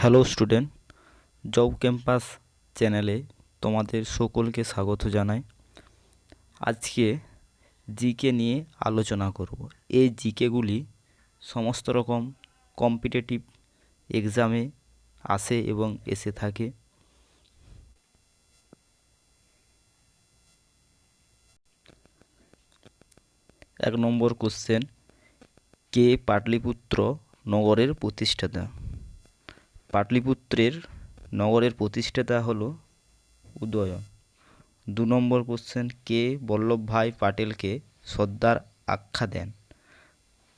Hello student job campus চ্যানেলে তোমাদের সকলকে স্বাগত জানাই। আজকে জিকে নিয়ে আলোচনা করব। এই জিকেগুলি সমস্ত রকম কম্পিটিটিভ এক্সামে আসে এবং এসে থাকে। এক নম্বর কোশ্চেন কে পাটলিপুত্র নগরের প্রতিষ্ঠাতা? পাটলিপুত্রের নগরের প্রতিষ্ঠাতা হলো উদয়ন। দু নম্বর কোশ্চেন কে বল্লভভাই পাটেলকে সর্দার আখ্যা দেন?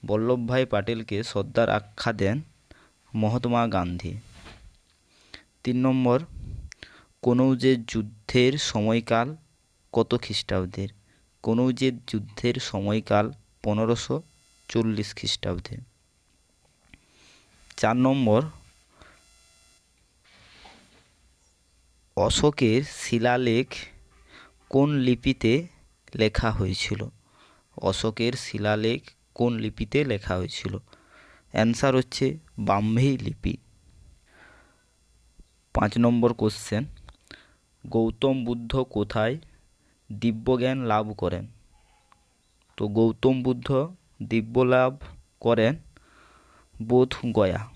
বল্লভভাই পাটেলকে সর্দার আখ্যা দেন মহাত্মা গান্ধী। তিন নম্বর, কনৌজের যুদ্ধের সময়কাল কত খ্রিস্টাব্দের? কনৌজের যুদ্ধের সময়কাল পনেরোশো চল্লিশ খ্রিস্টাব্দে। চার নম্বর অশোকের শিলালেখ কোন লিপিতে লেখা হয়েছিল? অশোকের শিলালেখ কোন লিপিতে লেখা হয়েছিল? অ্যান্সার হচ্ছে ব্রাহ্মী লিপি। পাঁচ নম্বর কোশ্চেন গৌতম বুদ্ধ কোথায় দিব্যজ্ঞান লাভ করেন? তো গৌতম বুদ্ধ দিব্য লাভ করেন বোধ গয়া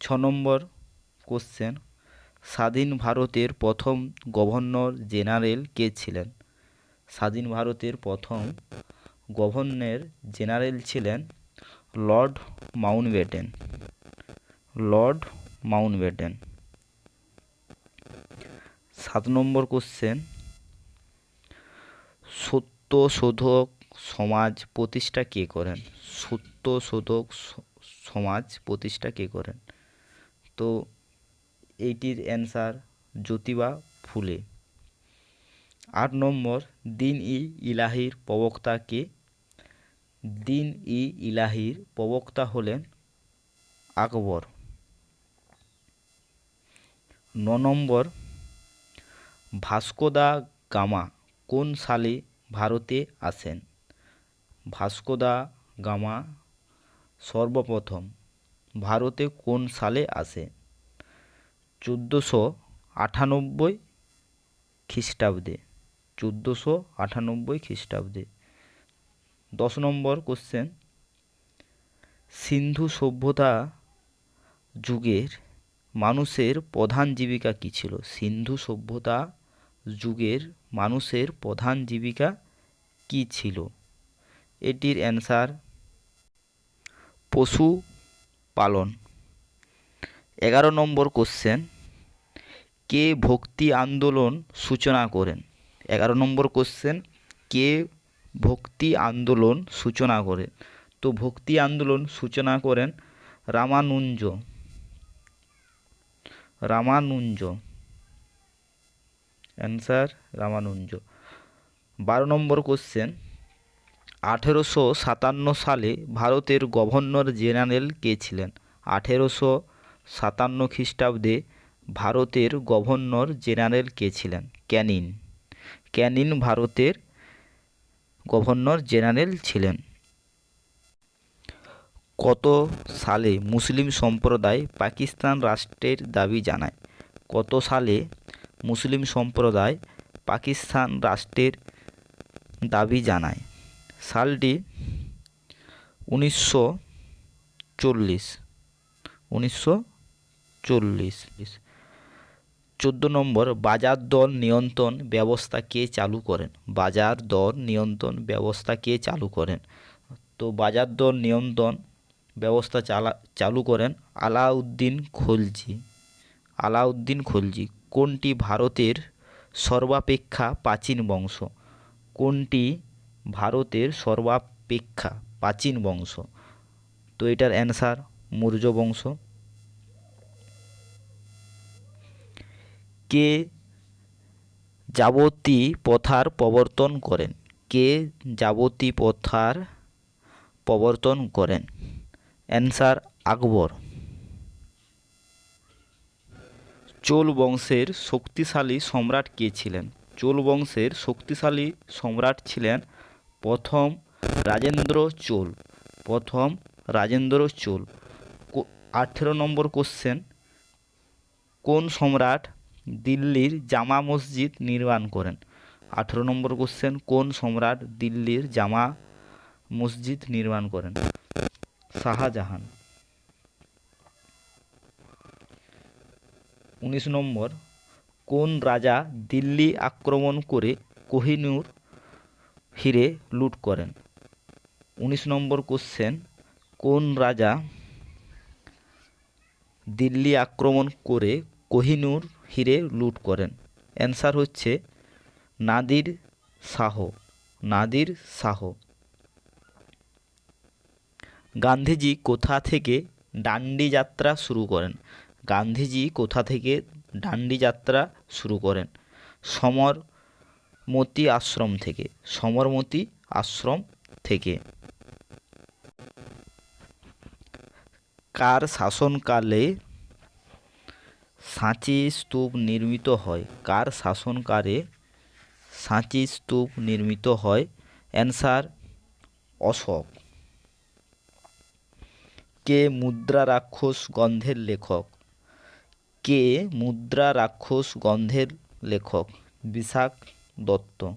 ছ নম্বর কোশ্চেন স্বাধীন ভারতের প্রথম গভর্নর জেনারেল কে ছিলেন? স্বাধীন ভারতের প্রথম গভর্নর জেনারেল ছিলেন লর্ড মাউন্টব্যাটেন। Lord Mountbatten. সাত নম্বর কোশ্চেন সত্যশোধক সমাজ প্রতিষ্ঠা কে করেন? সত্যশোধক সমাজ প্রতিষ্ঠা কে করেন? তো এইটির অ্যান্সার জ্যোতিবা ফুলে। আট নম্বর, দিন ই ইলাহির প্রবক্তা কে? দিন ই ইলাহির প্রবক্তা হলেন আকবর। ন নম্বর, ভাস্কো দা গামা কোন সালে ভারতে আসেন? ভাস্কোদা গামা সর্বপ্রথম ভারতে কোন সালে আসে? চোদ্দোশো আটানব্বই খ্রিস্টাব্দে, চোদ্দোশো আটানব্বই খ্রিস্টাব্দে। দশ নম্বর কোশ্চেন সিন্ধু সভ্যতা যুগের মানুষের প্রধান জীবিকা কী ছিল? সিন্ধু সভ্যতা যুগের মানুষের প্রধান জীবিকা কী ছিল? এটির অ্যান্সার পশু পালন এগারো নম্বর কোশ্চেন কে ভক্তি আন্দোলন সূচনা করেন? এগারো নম্বর কোশ্চেন কে ভক্তি আন্দোলন সূচনা করেন? তো ভক্তি আন্দোলন সূচনা করেন রামানুঞ্জ। রামানুঞ্জ। অ্যান্সার রামানুঞ্জ। বারো নম্বর কোশ্চেন আঠেরোশো সাতান্ন সালে ভারতের গভর্নর জেনারেল কে ছিলেন? আঠেরোশো সাতান্ন খ্রিস্টাব্দে ভারতের গভর্নর জেনারেল কে ছিলেন? ক্যানিন। ক্যানিন ভারতের গভর্নর জেনারেল ছিলেন। কত সালে মুসলিম সম্প্রদায় পাকিস্তান রাষ্ট্রের দাবি জানায়? কত সালে মুসলিম সম্প্রদায় পাকিস্তান রাষ্ট্রের দাবি জানায়? সালটি উনিশশো চল্লিশ। উনিশশো চল্লিশ চোদ্দ নম্বর, বাজার দর নিয়ন্ত্রণ ব্যবস্থা কে চালু করেন? বাজার দর নিয়ন্ত্রণ ব্যবস্থা কে চালু করেন? তো বাজার দর নিয়ন্ত্রণ ব্যবস্থা চালা, চালু করেন আলাউদ্দিন খলজি। আলাউদ্দিন খলজি, কোনটি ভারতের সর্বাপেক্ষা প্রাচীন বংশ? কোনটি ভারতের সর্বাপেক্ষা প্রাচীন বংশ? তো এটার অ্যান্সার মৌর্য বংশ। কে যাবতী প্রথার প্রবর্তন করেন? কে যাবতী প্রথার প্রবর্তন করেন? অ্যান্সার আকবর। চোল বংশের শক্তিশালী সম্রাট কে ছিলেন? চোল বংশের শক্তিশালী সম্রাট ছিলেন প্রথম রাজেন্দ্র চোল। প্রথম রাজেন্দ্র চোল। আঠেরো নম্বর কোশ্চেন কোন সম্রাট দিল্লির জামা মসজিদ নির্মাণ করেন। আঠেরো নম্বর কোশ্চেন কোন সম্রাট দিল্লির জামা মসজিদ নির্মাণ করেন? শাহজাহান। উনিশ নম্বর, কোন রাজা দিল্লি আক্রমণ করে কোহিনূর হিরে লুট করেন? উনিশ নম্বর কোশ্চেন কোন রাজা দিল্লি আক্রমণ করে কোহিনূর হিরে লুট করেন। অ্যান্সার হচ্ছে, নাদির শাহ নাদির শাহ। গান্ধীজি কোথা থেকে ডান্ডি যাত্রা শুরু করেন? গান্ধীজি কোথা থেকে ডান্ডি যাত্রা শুরু করেন? সমরমতি আশ্রম থেকে, সমরমতি আশ্রম থেকে। কার শাসনকালে সাঁচি স্তূপ নির্মিত হয়। কার শাসনকালে সাঁচি স্তূপ নির্মিত হয়? অ্যান্সার অশোক। কে মুদ্রা রাক্ষস গন্ধের লেখক? কে মুদ্রা রাক্ষস গন্ধের লেখক? বিশাখ দত্ত।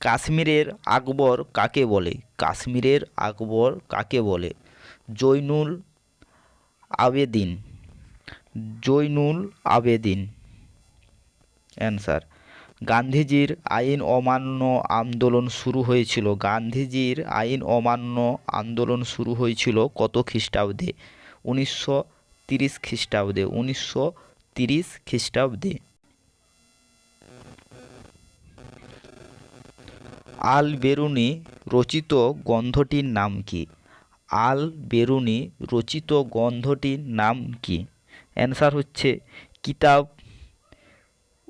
কাশ্মীরের আকবর কাকে বলে? কাশ্মীরের আকবর কাকে বলে? জৈনুল আবেদিন। জৈনুল আবেদিন। অ্যান্সার গান্ধীজির আইন অমান্য আন্দোলন শুরু হয়েছিল। গান্ধীজির আইন অমান্য আন্দোলন শুরু হয়েছিল কত খ্রিস্টাব্দে? উনিশশো তিরিশ খ্রিস্টাব্দে। উনিশশো তিরিশ খ্রিস্টাব্দে। আল বেরুনি রচিত গ্রন্থটির নাম কি? আল বেরুনি রচিত গ্রন্থটির নাম কি? অ্যান্সার হচ্ছে কিতাব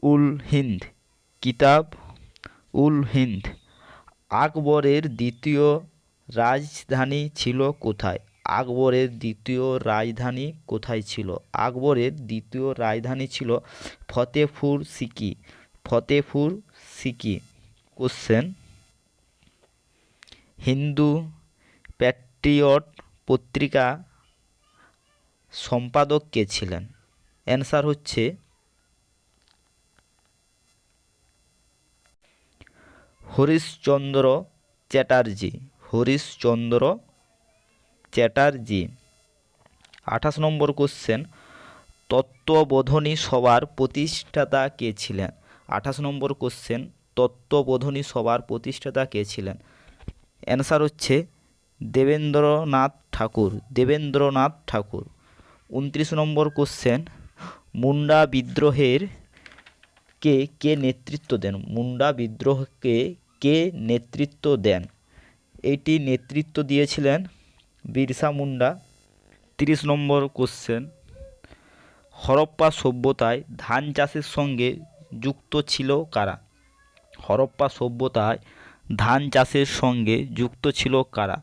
উল হিন্দ কিতাব উল হিন্দ আকবরের দ্বিতীয় রাজধানী ছিল কোথায়? আকবরের দ্বিতীয় রাজধানী কোথায় ছিল? আকবরের দ্বিতীয় রাজধানী ছিল ফতেপুর সিকি। ফতেপুর সিকি। কোশ্চেন হিন্দু প্যাট্রিয়ট পত্রিকা সম্পাদক কে ছিলেন? অ্যান্সার হচ্ছে হরিশচন্দ্র চ্যাটার্জি। হরিশচন্দ্র চ্যাটার্জি। আঠাশ নম্বর কোশ্চেন তত্ত্ববোধনী সভার প্রতিষ্ঠাতা কে ছিলেন? আঠাশ নম্বর কোশ্চেন তত্ত্ববোধনী সভার প্রতিষ্ঠাতা কে ছিলেন? অ্যান্সার হচ্ছে দেবেন্দ্রনাথ ঠাকুর দেবেন্দ্রনাথ ঠাকুর। উনত্রিশ নম্বর কোশ্চেন মুন্ডা বিদ্রোহের কে কে নেতৃত্ব দেন? মুন্ডা বিদ্রোহকে কে নেতৃত্ব দেন? এটি নেতৃত্ব দিয়েছিলেন বিরসা মুন্ডা। তিরিশ নম্বর কোশ্চেন হরপ্পা সভ্যতায় ধান চাষের সঙ্গে যুক্ত ছিল কারা? হরপ্পা সভ্যতায় ধান চাষের সঙ্গে যুক্ত ছিল কারা?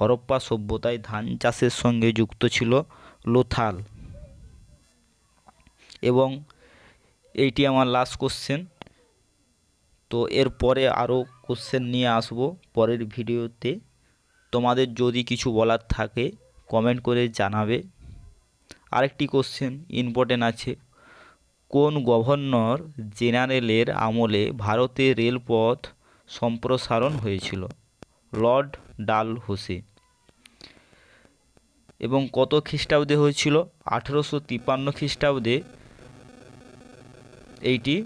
হরপ্পা সভ্যতায় ধান চাষের সঙ্গে যুক্ত ছিল লোথাল। এবং এইটি আমার লাস্ট কোশ্চেন তো এর পরে আরও কোশ্চেন নিয়ে আসব পরের ভিডিওতে। তোমাদের যদি কিছু বলার থাকে কমেন্ট করে জানাবে। আরেকটি কোশ্চেন ইম্পর্টেন্ট আছে। কোন গভর্নর জেনারেলের আমলে ভারতে রেলপথ সম্প্রসারণ হয়েছিল? লর্ড ডালহৌসি এবং কত খ্রিস্টাব্দে হয়েছিল? আঠেরোশো তিপ্পান্ন খ্রিস্টাব্দে এইটি